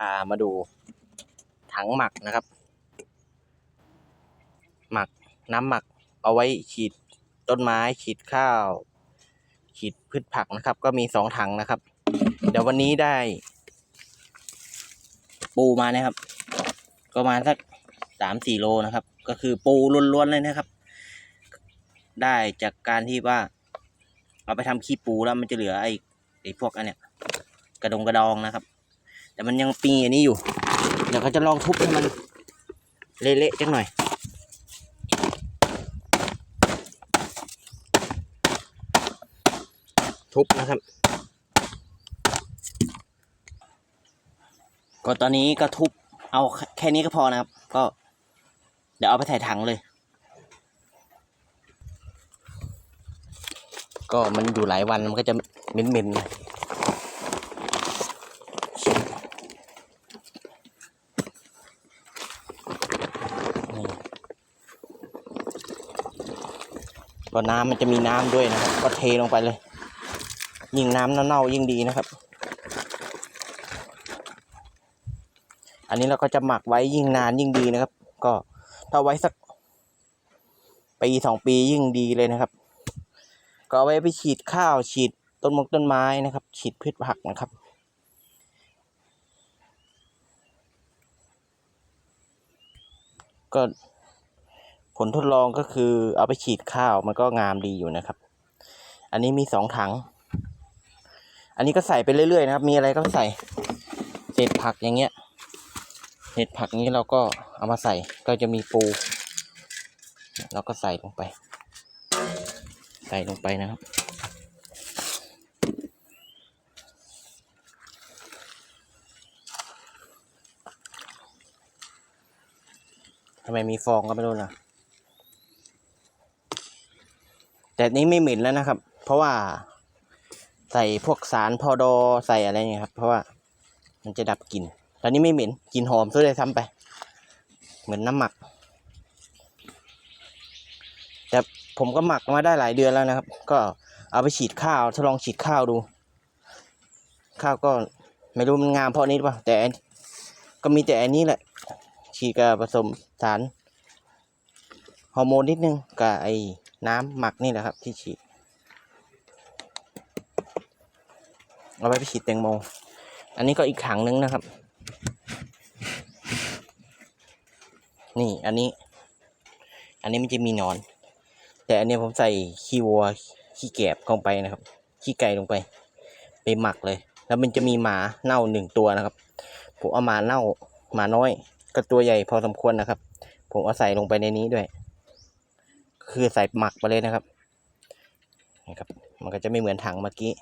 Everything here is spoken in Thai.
อ่ามาดูถังหมักนะครับ หมักน้ำหมักเอาไว้ฉีดต้นไม้ฉีดข้าว ฉีดพืชผักนะครับ ก็มีสองถังนะครับ เดี๋ยววันนี้ได้ ปูมานะครับ ก็มาสักสามสี่โลนะครับ ก็คือปูล้วนๆเลยนะครับ ได้จากการที่ว่า เอาไปทำขี้ปูแล้วมันจะเหลือไอ้ไอ้พวกอันเนี้ยกระดงกระดองนะครับ แต่มันยังปีอันนี้อยู่ เดี๋ยวเขาจะลองทุบให้มันเละๆจังหน่อย ทุบนะครับ ก็ตอนนี้ก็ทุบเอาแค่นี้ก็พอนะครับ ก็เดี๋ยวเอาไปใส่ถังเลย ก็มันอยู่หลายวันมันก็จะเหม็นๆหน่อยนี่ ก็น้ำมันจะมีน้ำด้วยนะครับ ก็เทลงไปเลย ยิ่งน้ำเน่าๆยิ่งดีนะครับ อันนี้เราก็จะหมักไว้ยิ่งนานยิ่งดีนะครับ ก็ถ้าไว้สักปีสองปียิ่งดีเลยนะครับ ก็เอาไว้ไปฉีดข้าวฉีดต้นมงต้นไม้นะครับ ฉีดพืชผักนะครับก็ ผลทดลองก็คือเอาไปฉีดข้าวมันก็งามดีอยู่นะครับ อันนี้มีสองถัง อันนี้ก็ใส่ไปเรื่อยๆนะครับ มีอะไรก็ใส่เศษผักอย่างเงี้ยเห็ดผักนี้เราก็เอามาใส่ก็จะมีปูเราก็ใส่ลงไป ใส่ลงไปนะครับ ทำไมมีฟองก็ไม่รู้นะ แต่นี้ไม่เหม็นแล้วนะครับ เพราะว่าใส่พวกสารพอดอใส่อะไรเงี้ยครับ เพราะว่ามันจะดับกลิ่นตอนนี้ไม่เหม็นกลิ่นหอมซะเลยซ้ำไป เหมือนน้ำหมัก แต่ผมก็หมักมาได้หลายเดือนแล้วนะครับ ก็เอาไปฉีดข้าวทดลองฉีดข้าวดู ข้าวก็ไม่รู้มันงามเพราะนี้หรือเปล่าแต่ก็มีแต่อันนี้แหละ ฉีดกับผสมสารฮอร์โมนนิดนึงกับไอ น้ำหมักนี่แหละครับ ที่ฉีดเอาไว้ไปฉีดแตงโม อันนี้ก็อีกถังนึงนะครับ นี่อันนี้ อันนี้มันจะมีนอน แต่อันนี้ผมใส่ขี้วัวขี้แกบลงไปนะครับ ขี้ไก่ลงไป ไปหมักเลย แล้วมันจะมีหมาเน่าหนึ่งตัวนะครับ ผมเอาหมาเน่าหมาน้อย ก็ตัวใหญ่พอสมควรนะครับ ผมเอาใส่ลงไปในนี้ด้วย คือใส่หมักไปเลยนะครับนะครับ มันก็จะไม่เหมือนถังเมื่อกี้